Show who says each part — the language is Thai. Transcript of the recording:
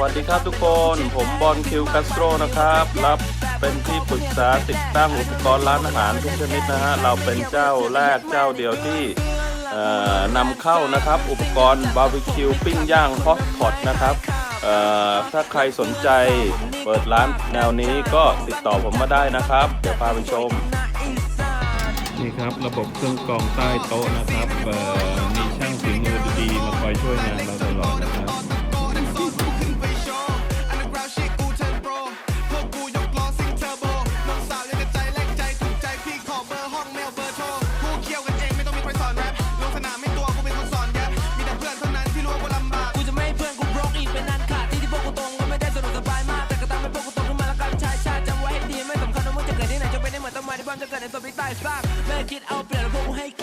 Speaker 1: วัสดีครับทุกคน ผมบอลคิวคาสโตรนะครับ รับเป็นที่ปรึกษาติดตั้งอุปกรณ์ร้านอาหารทุกชนิดนะฮะ เราเป็นเจ้าแรกเจ้าเดียวที่นำเข้านะครับ อุปกรณ์บาร์บีคิวปิ้งย่างฮอตพอตนะครับถ้าใครสนใจเปิดร้านแนวนี้ก็ติดต่อผมมาได้นะครับ เดี๋ยวพาไปชม นี่ครับระบบเครื่องกรองใต้โต๊ะนะครับมีช่างฝีมือดีๆมาคอยช่วยงานเราตลอดนะครับ
Speaker 2: I'm gonna go beat back. Make it open, won't hate